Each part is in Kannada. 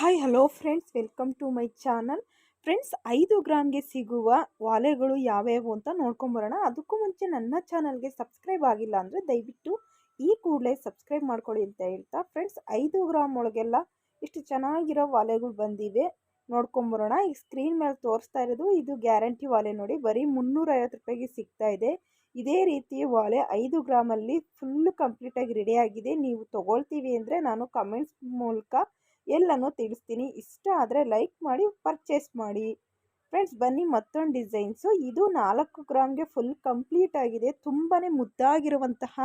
Hi hello friends welcome to my channel friends ಐದು ಗ್ರಾಮ್ಗೆ ಸಿಗುವ ವಾಲೆಗಳು ಯಾವ್ಯಾವು ಅಂತ ನೋಡ್ಕೊಂಬರೋಣ ಅದಕ್ಕೂ ಮುಂಚೆ ನನ್ನ ಚಾನಲ್ಗೆ ಸಬ್ಸ್ಕ್ರೈಬ್ ಆಗಿಲ್ಲ ಅಂದರೆ ದಯವಿಟ್ಟು ಈ ಕೂಡಲೇ ಸಬ್ಸ್ಕ್ರೈಬ್ ಮಾಡ್ಕೊಳ್ಳಿ ಅಂತ ಹೇಳ್ತಾ ಫ್ರೆಂಡ್ಸ್ ಐದು ಗ್ರಾಮ್ ಒಳಗೆಲ್ಲ ಇಷ್ಟು ಚೆನ್ನಾಗಿರೋ ವಾಲೆಗಳು ಬಂದಿವೆ. ನೋಡ್ಕೊಂಬರೋಣ ಈ ಸ್ಕ್ರೀನ್ ಮೇಲೆ ತೋರಿಸ್ತಾ ಇರೋದು, ಇದು ಗ್ಯಾರಂಟಿ ವಾಲೆ ನೋಡಿ. ಬರೀ ಮುನ್ನೂರೈವತ್ತು ರೂಪಾಯಿಗೆ ಸಿಗ್ತಾ ಇದೆ. ಇದೇ ರೀತಿ ವಾಲೆ ಐದು ಗ್ರಾಮಲ್ಲಿ ಫುಲ್ಲು ಕಂಪ್ಲೀಟಾಗಿ ರೆಡಿಯಾಗಿದೆ ನೀವು ತೊಗೊಳ್ತೀವಿ ಅಂದರೆ ನಾನು ಕಮೆಂಟ್ಸ್ ಮೂಲಕ ಎಲ್ಲನೂ ತಿಳಿಸ್ತೀನಿ. ಇಷ್ಟ ಆದರೆ ಲೈಕ್ ಮಾಡಿ, ಪರ್ಚೇಸ್ ಮಾಡಿ. ಫ್ರೆಂಡ್ಸ್, ಬನ್ನಿ ಮತ್ತೊಂದು ಡಿಸೈನ್ಸು. ಇದು ನಾಲ್ಕು ಗ್ರಾಮ್ಗೆ ಫುಲ್ ಕಂಪ್ಲೀಟ್ ಆಗಿದೆ. ತುಂಬಾ ಮುದ್ದಾಗಿರುವಂತಹ,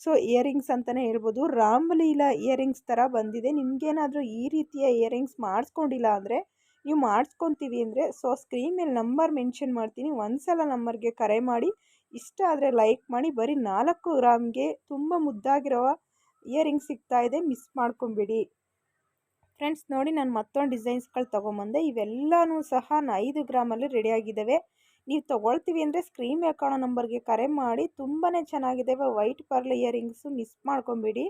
ಸೊ, ಇಯರಿಂಗ್ಸ್ ಅಂತಲೇ ಹೇಳ್ಬೋದು. ರಾಮ್ಲೀಲಾ ಇಯರಿಂಗ್ಸ್ ಥರ ಬಂದಿದೆ. ನಿಮಗೇನಾದರೂ ಈ ರೀತಿಯ ಇಯರಿಂಗ್ಸ್ ಮಾಡಿಸ್ಕೊಂಡಿಲ್ಲ ಅಂದರೆ, ನೀವು ಮಾಡಿಸ್ಕೊತೀವಿ ಅಂದರೆ, ಸೊ, ಸ್ಕ್ರೀನ್ ಮೇಲೆ ನಂಬರ್ ಮೆನ್ಷನ್ ಮಾಡ್ತೀನಿ. ಒಂದು ಸಲ ನಂಬರ್ಗೆ ಕರೆ ಮಾಡಿ. ಇಷ್ಟ ಆದರೆ ಲೈಕ್ ಮಾಡಿ. ಬರೀ ನಾಲ್ಕು ಗ್ರಾಮ್ಗೆ ತುಂಬ ಮುದ್ದಾಗಿರೋ ಇಯರಿಂಗ್ಸ್ ಸಿಗ್ತಾಯಿದೆ ಮಿಸ್ ಮಾಡ್ಕೊಬೇಡಿ ಫ್ರೆಂಡ್ಸ್, ನೋಡಿ ನಾನು ಮತ್ತೊಂದು ಡಿಸೈನ್ಸ್ಗಳು ತೊಗೊಂಬಂದೆ. ಇವೆಲ್ಲನೂ ಸಹ ಐದು ಗ್ರಾಮಲ್ಲಿ ರೆಡಿಯಾಗಿದ್ದಾವೆ ನೀವು ತೊಗೊಳ್ತೀವಿ ಅಂದರೆ ಸ್ಕ್ರೀನ್ ಮೇಲೆ ನಂಬರ್ಗೆ ಕರೆ ಮಾಡಿ ತುಂಬಾ ಚೆನ್ನಾಗಿದ್ದಾವೆ ವೈಟ್ ಪರ್ಲ್ ಇಯರಿಂಗ್ಸು ಮಿಸ್ ಮಾಡ್ಕೊಂಬಿಡಿ.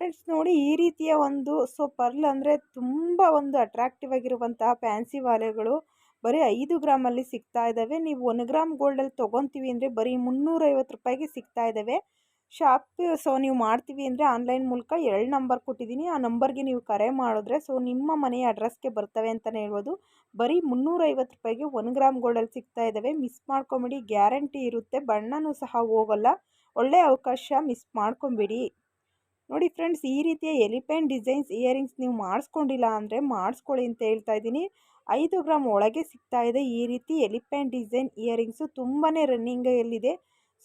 ಫ್ರೆಂಡ್ಸ್, ನೋಡಿ ಈ ರೀತಿಯ ಒಂದು, ಸೊ ಪರ್ಲ್ ಅಂದರೆ ತುಂಬ ಒಂದು ಅಟ್ರಾಕ್ಟಿವ್ ಆಗಿರುವಂತಹ ಫ್ಯಾನ್ಸಿ ವಾಲೆಗಳು. ಬರೀ ಐದು ಗ್ರಾಮಲ್ಲಿ ಸಿಗ್ತಾ ಇದ್ದಾವೆ ನೀವು ಒಂದು ಗ್ರಾಮ್ ಗೋಲ್ಡಲ್ಲಿ ತೊಗೊತೀವಿ ಅಂದರೆ ಬರೀ ಮುನ್ನೂರೈವತ್ತು ರೂಪಾಯಿಗೆ ಸಿಗ್ತಾ ಇದ್ದಾವೆ ಶಾಪ್, ಸೊ ನೀವು ಮಾಡ್ತೀವಿ ಅಂದರೆ ಆನ್ಲೈನ್ ಮೂಲಕ ಎರಡು ನಂಬರ್ ಕೊಟ್ಟಿದ್ದೀನಿ. ಆ ನಂಬರ್ಗೆ ನೀವು ಕರೆ ಮಾಡಿದ್ರೆ, ಸೊ ನಿಮ್ಮ ಮನೆಯ ಅಡ್ರೆಸ್ಗೆ ಬರ್ತವೆ ಅಂತಲೇ ಹೇಳ್ಬೋದು. ಬರೀ ಮುನ್ನೂರೈವತ್ತು ರೂಪಾಯಿಗೆ ಒನ್ ಗ್ರಾಮ್ ಗೋಲ್ಡಲ್ಲಿ ಸಿಗ್ತಾ ಇದ್ದಾವೆ ಮಿಸ್ ಮಾಡ್ಕೊಂಬಿಡಿ, ಗ್ಯಾರಂಟಿ ಇರುತ್ತೆ. ಬಣ್ಣನೂ ಸಹ ಹೋಗಲ್ಲ. ಒಳ್ಳೆಯ ಅವಕಾಶ, ಮಿಸ್ ಮಾಡ್ಕೊಂಬಿಡಿ. ನೋಡಿ ಫ್ರೆಂಡ್ಸ್, ಈ ರೀತಿಯ ಎಲಿಫೆಂಟ್ ಡಿಸೈನ್ಸ್, ಇಯರಿಂಗ್ಸ್ ನೀವು ಮಾಡಿಸ್ಕೊಂಡಿಲ್ಲ ಅಂದರೆ ಮಾಡಿಸ್ಕೊಳ್ಳಿ ಅಂತ ಹೇಳ್ತಾ ಇದ್ದೀನಿ. ಐದು ಗ್ರಾಮ್ ಒಳಗೆ ಸಿಗ್ತಾ ಇದೆ ಈ ರೀತಿ ಎಲಿಫೆಂಟ್ ಡಿಸೈನ್ ಇಯರಿಂಗ್ಸು. ತುಂಬಾ ರನ್ನಿಂಗಲ್ಲಿದೆ.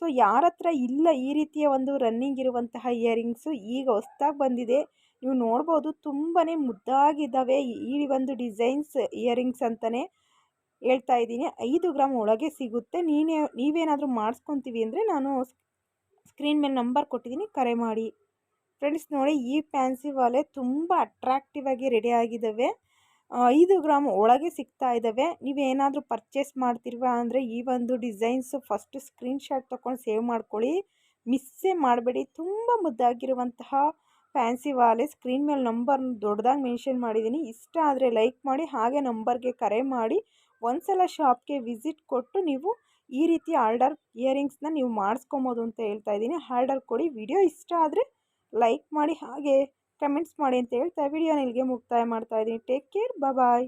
ಸೊ ಯಾರ ಹತ್ರ ಇಲ್ಲ ಈ ರೀತಿಯ ಒಂದು ರನ್ನಿಂಗ್ ಇರುವಂತಹ ಇಯರಿಂಗ್ಸು ಈಗ ಹೊಸ್ದಾಗಿ ಬಂದಿದೆ. ನೀವು ನೋಡ್ಬೋದು ತುಂಬಾ ಮುದ್ದಾಗಿದ್ದಾವೆ ಈ ಒಂದು ಡಿಸೈನ್ಸ್ ಇಯರಿಂಗ್ಸ್ ಅಂತಲೇ ಹೇಳ್ತಾ ಇದ್ದೀನಿ. ಐದು ಗ್ರಾಮ್ ಒಳಗೆ ಸಿಗುತ್ತೆ. ನೀನೇ, ನೀವೇನಾದರೂ ಮಾಡಿಸ್ಕೊತೀವಿ ಅಂದರೆ ನಾನು ಸ್ಕ್ರೀನ್ ಮೇಲೆ ನಂಬರ್ ಕೊಟ್ಟಿದ್ದೀನಿ. ಕರೆ ಮಾಡಿ. ಫ್ರೆಂಡ್ಸ್ ನೋಡಿ ಈ ಫ್ಯಾನ್ಸಿ ವಾಲೆ ತುಂಬ ಅಟ್ರಾಕ್ಟಿವ್ ಆಗಿ ರೆಡಿ ಆಗಿದ್ದಾವೆ. ಐದು ಗ್ರಾಮ್ ಒಳಗೆ ಸಿಗ್ತಾ ಇದ್ದಾವೆ ನೀವೇನಾದರೂ ಪರ್ಚೇಸ್ ಮಾಡ್ತಿರುವ ಅಂದರೆ ಈ ಒಂದು ಡಿಸೈನ್ಸು ಫಸ್ಟ್ ಸ್ಕ್ರೀನ್ಶಾಟ್ ತೊಗೊಂಡು ಸೇವ್ ಮಾಡ್ಕೊಳ್ಳಿ. ಮಿಸ್ಸೇ ಮಾಡಬೇಡಿ. ತುಂಬ ಮುದ್ದಾಗಿರುವಂತಹ ಫ್ಯಾನ್ಸಿ ವಾಲೆ ಸ್ಕ್ರೀನ್ ಮೇಲೆ ನಂಬರ್ ದೊಡ್ಡದಾಗಿ ಮೆನ್ಷನ್ ಮಾಡಿದ್ದೀನಿ ಇಷ್ಟ ಆದರೆ ಲೈಕ್ ಮಾಡಿ, ಹಾಗೆ ನಂಬರ್ಗೆ ಕರೆ ಮಾಡಿ. ಒಂದು ಸಲ ಶಾಪ್ಗೆ ವಿಸಿಟ್ ಕೊಟ್ಟು ನೀವು ಈ ರೀತಿ ಆರ್ಡರ್ ಇಯರಿಂಗ್ಸ್ನ ನೀವು ಮಾಡಿಸ್ಕೊಬೋದು ಅಂತ ಹೇಳ್ತಾ ಇದ್ದೀನಿ. ಆರ್ಡರ್ ಕೊಡಿ. ವಿಡಿಯೋ ಇಷ್ಟ ಆದರೆ ಲೈಕ್ ಮಾಡಿ. ಹಾಗೆ ಕಮೆಂಟ್ಸ್ ಮಾಡಿ ಅಂತ ಹೇಳ್ತಾ ವಿಡಿಯೋನ ಇಲ್ಲಿಗೆ ಮುಕ್ತಾಯ ಮಾಡ್ತಾ ಇದ್ದೀನಿ. Take care bye